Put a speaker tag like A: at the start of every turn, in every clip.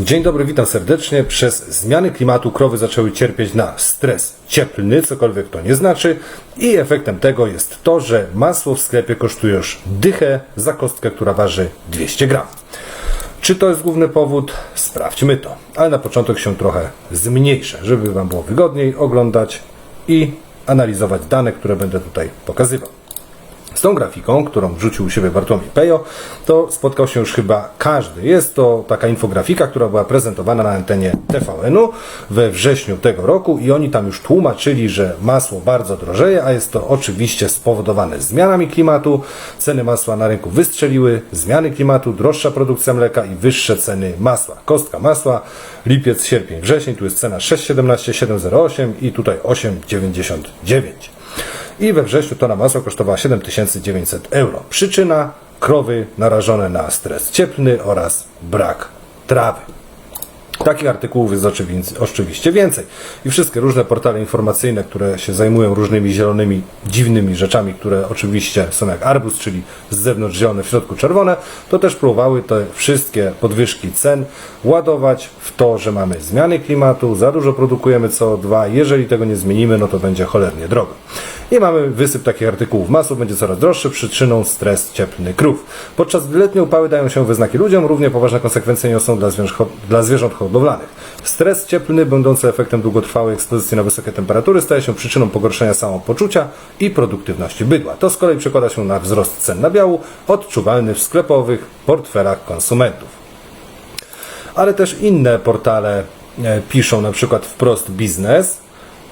A: Dzień dobry, witam serdecznie. Przez zmiany klimatu krowy zaczęły cierpieć na stres cieplny, cokolwiek to nie znaczy, i efektem tego jest to, że masło w sklepie kosztuje już dychę za kostkę, która waży 200 gram. Czy to jest główny powód? Sprawdźmy to. Ale na początek się trochę zmniejszę, żeby Wam było wygodniej oglądać i analizować dane, które będę tutaj pokazywał. Z tą grafiką, którą wrzucił u siebie Bartłomiej Pejo, to spotkał się już chyba każdy. Jest to taka infografika, która była prezentowana na antenie TVN-u we wrześniu tego roku i oni tam już tłumaczyli, że masło bardzo drożeje, a jest to oczywiście spowodowane zmianami klimatu. Ceny masła na rynku wystrzeliły, zmiany klimatu, droższa produkcja mleka i wyższe ceny masła. Kostka masła, lipiec, sierpień, wrzesień, tu jest cena 6,17, 7,08 i tutaj 8,99 i we wrześniu tona masła kosztowała 7900 euro. Przyczyna krowy narażone na stres cieplny oraz brak trawy. Takich artykułów jest oczywi- oczywiście więcej. I wszystkie różne portale informacyjne, które się zajmują różnymi zielonymi, dziwnymi rzeczami, które oczywiście są jak arbuz, czyli z zewnątrz zielone, w środku czerwone, to też próbowały te wszystkie podwyżki cen ładować w to, że mamy zmiany klimatu, za dużo produkujemy CO2, jeżeli tego nie zmienimy, no to będzie cholernie drogo. I mamy wysyp takich artykułów. Masło będzie coraz droższe, przyczyną stres cieplny krów. Podczas gdy letnie upały dają się we znaki ludziom, równie poważne konsekwencje niosą dla zwierząt, dla zwierząt hodowlanych. Stres cieplny, będący efektem długotrwałej ekspozycji na wysokie temperatury, staje się przyczyną pogorszenia samopoczucia i produktywności bydła. To z kolei przekłada się na wzrost cen nabiału, odczuwalny w sklepowych portfelach konsumentów ale też inne portale e, piszą, na przykład wprost biznes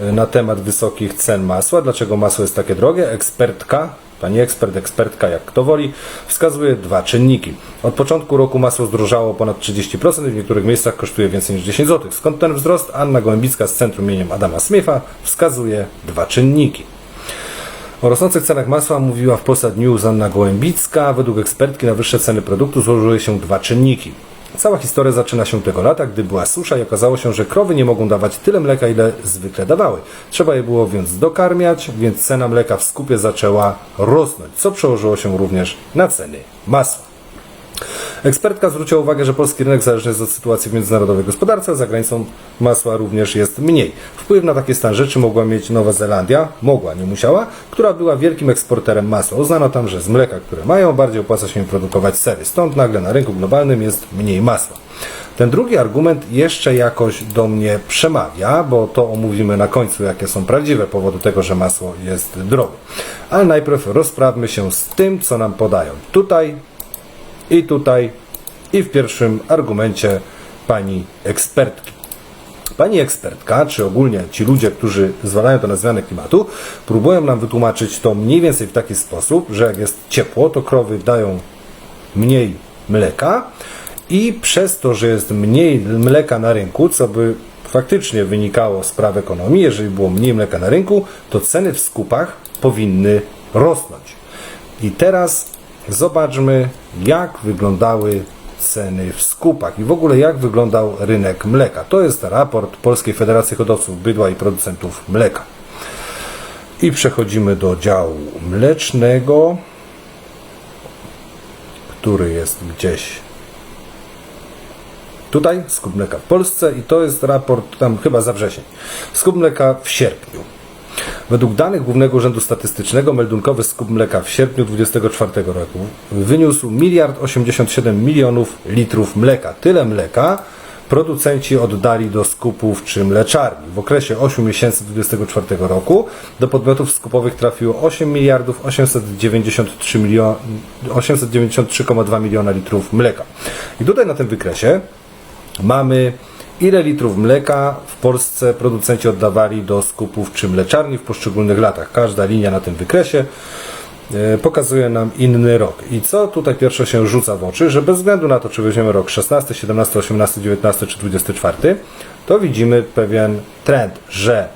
A: e, na temat wysokich cen masła. Dlaczego masło jest takie drogie? Ekspertka, pani ekspert, ekspertka, jak kto woli, wskazuje dwa czynniki. Od początku roku masło zdrożało ponad 30% i w niektórych miejscach kosztuje więcej niż 10 zł. Skąd ten wzrost? Anna Gołębicka z Centrum imieniem Adama Smitha wskazuje dwa czynniki. O rosnących cenach masła mówiła w Polsat News Anna Gołębicka. Według ekspertki na wyższe ceny produktu złożyły się dwa czynniki. Cała historia zaczyna się tego lata, gdy była susza i okazało się, że krowy nie mogą dawać tyle mleka, ile zwykle dawały. Trzeba je było więc dokarmiać, więc cena mleka w skupie zaczęła rosnąć, co przełożyło się również na ceny masła. Ekspertka zwróciła uwagę, że polski rynek zależny jest od sytuacji w międzynarodowej gospodarce, a za granicą masła również jest mniej. Wpływ na taki stan rzeczy mogła mieć Nowa Zelandia, mogła, nie musiała, która była wielkim eksporterem masła. Uznano tam, że z mleka, które mają, bardziej opłaca się produkować sery. Stąd nagle na rynku globalnym jest mniej masła. Ten drugi argument jeszcze jakoś do mnie przemawia, bo to omówimy na końcu, jakie są prawdziwe powody tego, że masło jest drogie. Ale najpierw rozprawmy się z tym, co nam podają tutaj i tutaj, i w pierwszym argumencie pani ekspertki. Pani ekspertka, czy ogólnie ci ludzie, którzy zwalają to na zmianę klimatu, próbują nam wytłumaczyć to mniej więcej w taki sposób, że jak jest ciepło, to krowy dają mniej mleka i przez to, że jest mniej mleka na rynku, co by faktycznie wynikało z praw ekonomii, jeżeli było mniej mleka na rynku, to ceny w skupach powinny rosnąć. I teraz zobaczmy, jak wyglądały ceny w skupach i w ogóle jak wyglądał rynek mleka. To jest raport Polskiej Federacji Hodowców Bydła i Producentów Mleka. I przechodzimy do działu mlecznego, który jest gdzieś tutaj, skup mleka w Polsce i to jest raport tam chyba za wrzesień. Skup mleka w sierpniu. Według danych Głównego Urzędu Statystycznego meldunkowy skup mleka w sierpniu 2024 roku wyniósł 1 87 milionów litrów mleka. Tyle mleka producenci oddali do skupów czy mleczarni. W okresie 8 miesięcy 2024 roku do podmiotów skupowych trafiło 8 miliardów 893 milion, 893,2 miliona litrów mleka. I tutaj na tym wykresie mamy ile litrów mleka w Polsce producenci oddawali do skupów czy mleczarni w poszczególnych latach. Każda linia na tym wykresie e, pokazuje nam inny rok. I co tutaj pierwsze się rzuca w oczy, że bez względu na to, czy weźmiemy rok 16, 17, 18, 19 czy 24, to widzimy pewien trend, że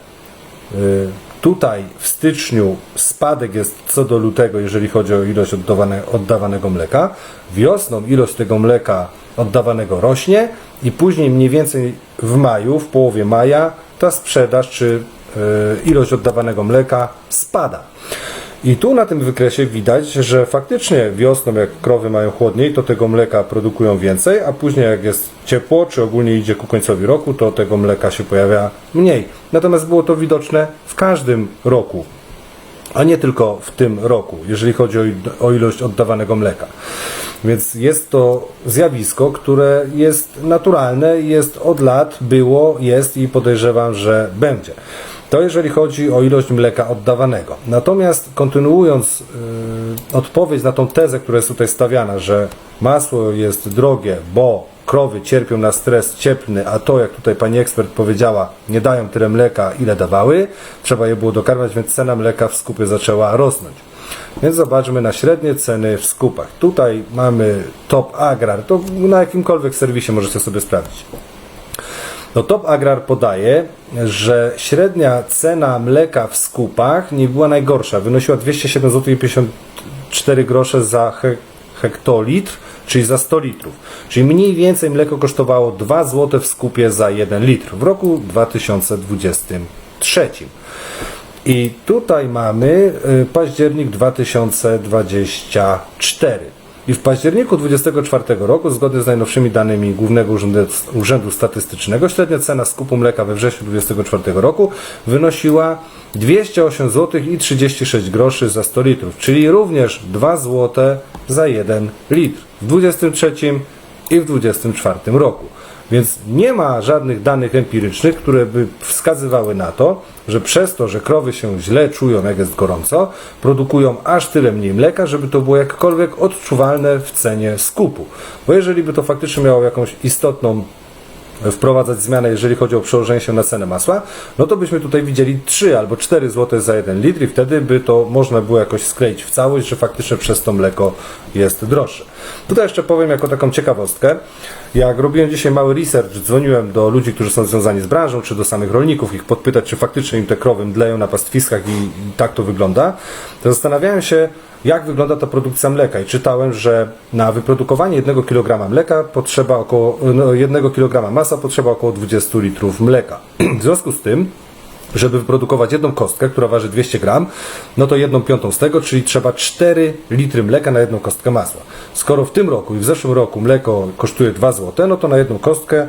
A: y, tutaj w styczniu spadek jest co do lutego, jeżeli chodzi o ilość oddawane, oddawanego mleka. Wiosną ilość tego mleka oddawanego rośnie i później mniej więcej w maju, w połowie maja ta sprzedaż czy y, ilość oddawanego mleka spada. I tu na tym wykresie widać, że faktycznie wiosną, jak krowy mają chłodniej, to tego mleka produkują więcej, a później jak jest ciepło, czy ogólnie idzie ku końcowi roku, to tego mleka się pojawia mniej. Natomiast było to widoczne w każdym roku, a nie tylko w tym roku, jeżeli chodzi o, o ilość oddawanego mleka. Więc jest to zjawisko, które jest naturalne, jest od lat, było, jest i podejrzewam, że będzie. To jeżeli chodzi o ilość mleka oddawanego. Natomiast kontynuując yy, odpowiedź na tą tezę, która jest tutaj stawiana, że masło jest drogie, bo krowy cierpią na stres cieplny, a to, jak tutaj pani ekspert powiedziała, nie dają tyle mleka, ile dawały, trzeba je było dokarmiać, więc cena mleka w skupie zaczęła rosnąć. Więc zobaczmy na średnie ceny w skupach. Tutaj mamy Top Agrar, to na jakimkolwiek serwisie możecie sobie sprawdzić. No Top Agrar podaje, że średnia cena mleka w skupach nie była najgorsza. Wynosiła 207 zł 54 grosze za hektolitr, czyli za 100 litrów. Czyli mniej więcej mleko kosztowało 2 zł w skupie za 1 litr w roku 2023. I tutaj mamy y, październik 2024. I w październiku 2024 roku, zgodnie z najnowszymi danymi Głównego Urzędu, Statystycznego, średnia cena skupu mleka we wrześniu 2024 roku wynosiła 208 zł i 36 groszy za 100 litrów, czyli również 2 zł za 1 litr w 2023 i w 2024 roku. Więc nie ma żadnych danych empirycznych, które by wskazywały na to, że przez to, że krowy się źle czują, jak jest gorąco, produkują aż tyle mniej mleka, żeby to było jakkolwiek odczuwalne w cenie skupu. Bo jeżeli by to faktycznie miało jakąś istotną wprowadzać zmianę, jeżeli chodzi o przełożenie się na cenę masła, no to byśmy tutaj widzieli 3 albo 4 zł za 1 litr i wtedy by to można było jakoś skleić w całość, że faktycznie przez to mleko jest droższe. Tutaj jeszcze powiem jako taką ciekawostkę. Jak robiłem dzisiaj mały research, dzwoniłem do ludzi, którzy są związani z branżą, czy do samych rolników, ich podpytać, czy faktycznie im te krowy mdleją na pastwiskach i tak to wygląda, to zastanawiałem się, jak wygląda ta produkcja mleka i czytałem, że na wyprodukowanie 1 kg mleka potrzeba około no, 1 kg masa potrzeba około 20 litrów mleka. W związku z tym żeby wyprodukować jedną kostkę, która waży 200 gram, no to jedną piątą z tego, czyli trzeba 4 litry mleka na jedną kostkę masła. Skoro w tym roku i w zeszłym roku mleko kosztuje 2 zł, no to na jedną kostkę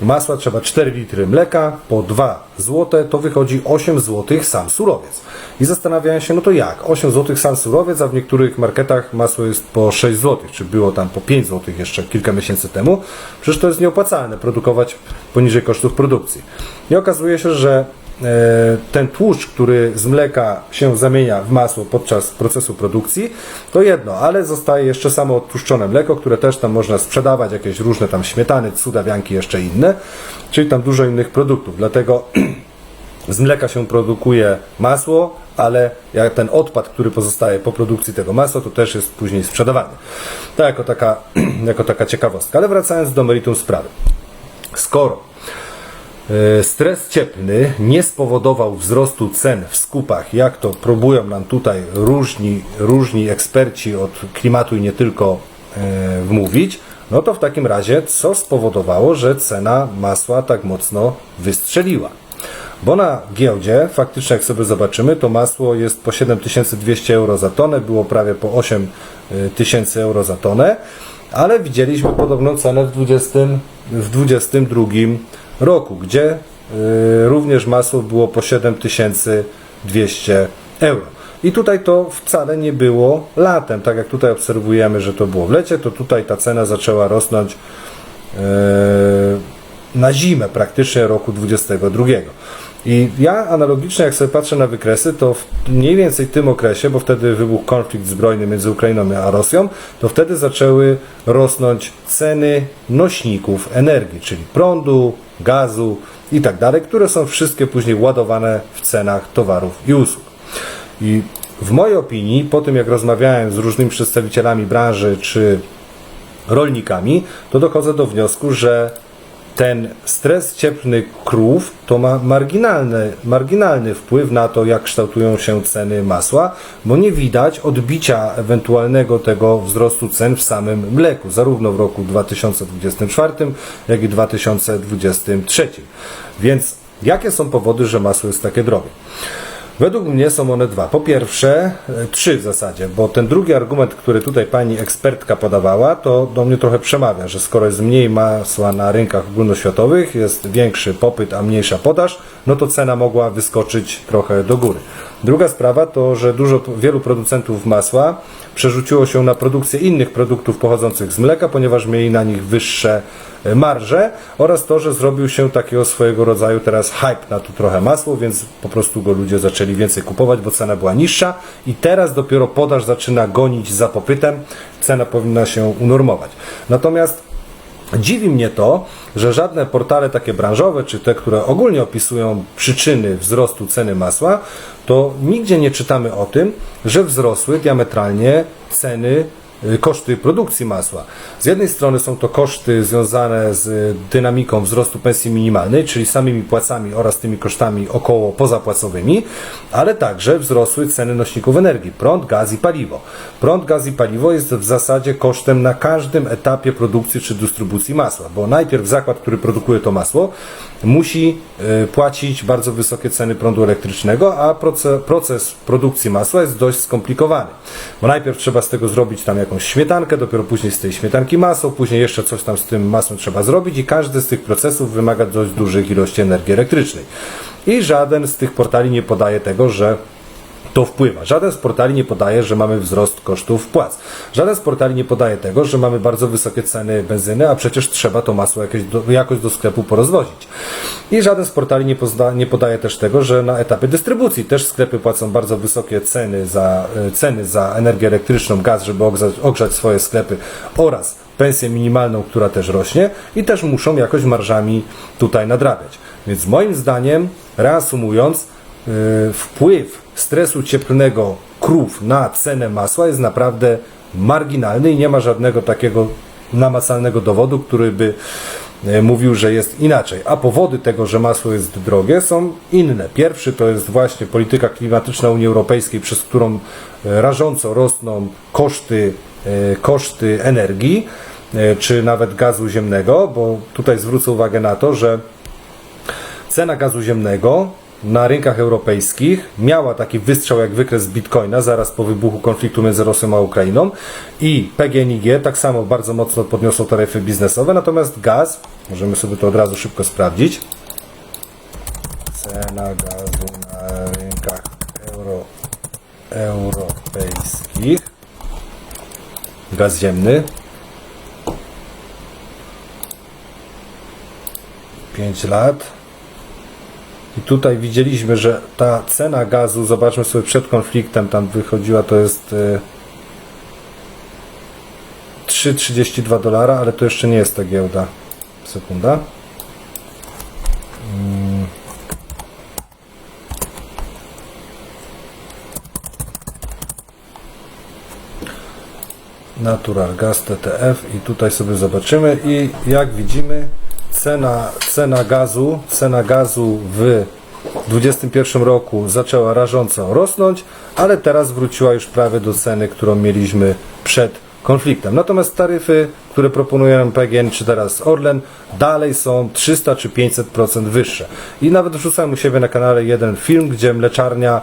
A: masła trzeba 4 litry mleka po 2 zł, to wychodzi 8 zł sam surowiec. I zastanawiałem się, no to jak? 8 zł sam surowiec, a w niektórych marketach masło jest po 6 zł, czy było tam po 5 zł jeszcze kilka miesięcy temu. Przecież to jest nieopłacalne produkować poniżej kosztów produkcji. I okazuje się, że ten tłuszcz, który z mleka się zamienia w masło podczas procesu produkcji, to jedno, ale zostaje jeszcze samo odtłuszczone mleko, które też tam można sprzedawać, jakieś różne tam śmietany, cudawianki, jeszcze inne, czyli tam dużo innych produktów. Dlatego z mleka się produkuje masło, ale jak ten odpad, który pozostaje po produkcji tego masła, to też jest później sprzedawany. To jako taka, jako taka ciekawostka. Ale wracając do meritum sprawy. Skoro e, stres cieplny nie spowodował wzrostu cen w skupach, jak to próbują nam tutaj różni, różni eksperci od klimatu i nie tylko e, wmówić, no to w takim razie co spowodowało, że cena masła tak mocno wystrzeliła? Bo na giełdzie, faktycznie jak sobie zobaczymy, to masło jest po 7200 euro za tonę, było prawie po 8000 euro za tonę, ale widzieliśmy podobną cenę w 20, w 22 roku, gdzie y, również masło było po 7200 euro. I tutaj to wcale nie było latem, tak jak tutaj obserwujemy, że to było w lecie, to tutaj ta cena zaczęła rosnąć y, na zimę praktycznie roku 22. I ja analogicznie, jak sobie patrzę na wykresy, to w mniej więcej tym okresie, bo wtedy wybuchł konflikt zbrojny między Ukrainą a Rosją, to wtedy zaczęły rosnąć ceny nośników energii, czyli prądu, gazu i tak dalej, które są wszystkie później ładowane w cenach towarów i usług. I w mojej opinii, po tym jak rozmawiałem z różnymi przedstawicielami branży czy rolnikami, to dochodzę do wniosku, że ten stres cieplny krów to ma marginalny, marginalny wpływ na to, jak kształtują się ceny masła, bo nie widać odbicia ewentualnego tego wzrostu cen w samym mleku, zarówno w roku 2024, jak i 2023. Więc jakie są powody, że masło jest takie drogie? Według mnie są one dwa. Po pierwsze, e, trzy w zasadzie, bo ten drugi argument, który tutaj pani ekspertka podawała, to do mnie trochę przemawia, że skoro jest mniej masła na rynkach ogólnoświatowych, jest większy popyt, a mniejsza podaż, no to cena mogła wyskoczyć trochę do góry. Druga sprawa to, że dużo wielu producentów masła przerzuciło się na produkcję innych produktów pochodzących z mleka, ponieważ mieli na nich wyższe e, marże oraz to, że zrobił się takiego swojego rodzaju teraz hype na tu trochę masło, więc po prostu go ludzie zaczęli więcej kupować, bo cena była niższa i teraz dopiero podaż zaczyna gonić za popytem, cena powinna się unormować. Natomiast Dziwi mnie to, że żadne portale takie branżowe, czy te, które ogólnie opisują przyczyny wzrostu ceny masła, to nigdzie nie czytamy o tym, że wzrosły diametralnie ceny koszty produkcji masła. Z jednej strony są to koszty związane z dynamiką wzrostu pensji minimalnej, czyli samymi płacami oraz tymi kosztami około pozapłacowymi, ale także wzrosły ceny nośników energii, prąd, gaz i paliwo. Prąd, gaz i paliwo jest w zasadzie kosztem na każdym etapie produkcji czy dystrybucji masła, bo najpierw zakład, który produkuje to masło, musi y, płacić bardzo wysokie ceny prądu elektrycznego, a proces produkcji masła jest dość skomplikowany. Bo najpierw trzeba z tego zrobić tam jakąś śmietankę, dopiero później z tej śmietanki masło, później jeszcze coś tam z tym masłem trzeba zrobić i każdy z tych procesów wymaga dość dużych ilości energii elektrycznej. I żaden z tych portali nie podaje tego, że to wpływa. Żaden z portali nie podaje, że mamy wzrost kosztów płac. Żaden z portali nie podaje tego, że mamy bardzo wysokie ceny benzyny, a przecież trzeba to masło do, jakoś do sklepu porozwozić. I żaden z portali nie, pozda, nie podaje też tego, że na etapie dystrybucji też sklepy płacą bardzo wysokie ceny za, e, ceny za energię elektryczną, gaz, żeby ogrzać, ogrzać swoje sklepy oraz pensję minimalną, która też rośnie i też muszą jakoś marżami tutaj nadrabiać. Więc moim zdaniem, reasumując, wpływ stresu cieplnego krów na cenę masła jest naprawdę marginalny i nie ma żadnego takiego namacalnego dowodu, który by e, mówił, że jest inaczej. A powody tego, że masło jest drogie są inne. Pierwszy to jest właśnie polityka klimatyczna Unii Europejskiej, przez którą e, rażąco rosną koszty, e, koszty energii, e, czy nawet gazu ziemnego, bo tutaj zwrócę uwagę na to, że cena gazu ziemnego na rynkach europejskich miała taki wystrzał jak wykres Bitcoina zaraz po wybuchu konfliktu między Rosją a Ukrainą i PGNiG tak samo bardzo mocno podniosło taryfy biznesowe, natomiast gaz, możemy sobie to od razu szybko sprawdzić, cena gazu na rynkach euro, europejskich, gaz ziemny, 5 lat, i tutaj widzieliśmy, że ta cena gazu, zobaczmy sobie przed konfliktem, tam wychodziła, to jest y, 3,32 dolara, ale to jeszcze nie jest ta giełda. Sekunda. Mm. Natural Gas TTF i tutaj sobie zobaczymy i jak widzimy cena, cena gazu, cena gazu w 2021 roku zaczęła rażąco rosnąć, ale teraz wróciła już prawie do ceny, którą mieliśmy przed konfliktem. Natomiast taryfy, które proponuje nam PGN czy teraz Orlen, dalej są 300 czy 500% wyższe. I nawet wrzucałem u siebie na kanale jeden film, gdzie mleczarnia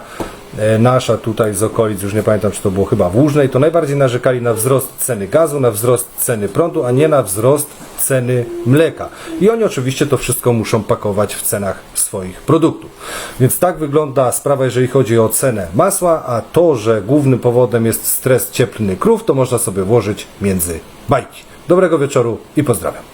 A: e, nasza tutaj z okolic, już nie pamiętam czy to było chyba w Łużnej, to najbardziej narzekali na wzrost ceny gazu, na wzrost ceny prądu, a nie na wzrost ceny mleka. I oni oczywiście to wszystko muszą pakować w cenach swoich produktów. Więc tak wygląda sprawa, jeżeli chodzi o cenę masła, a to, że głównym powodem jest stres cieplny krów, to można sobie włożyć między bajki. Dobrego wieczoru i pozdrawiam.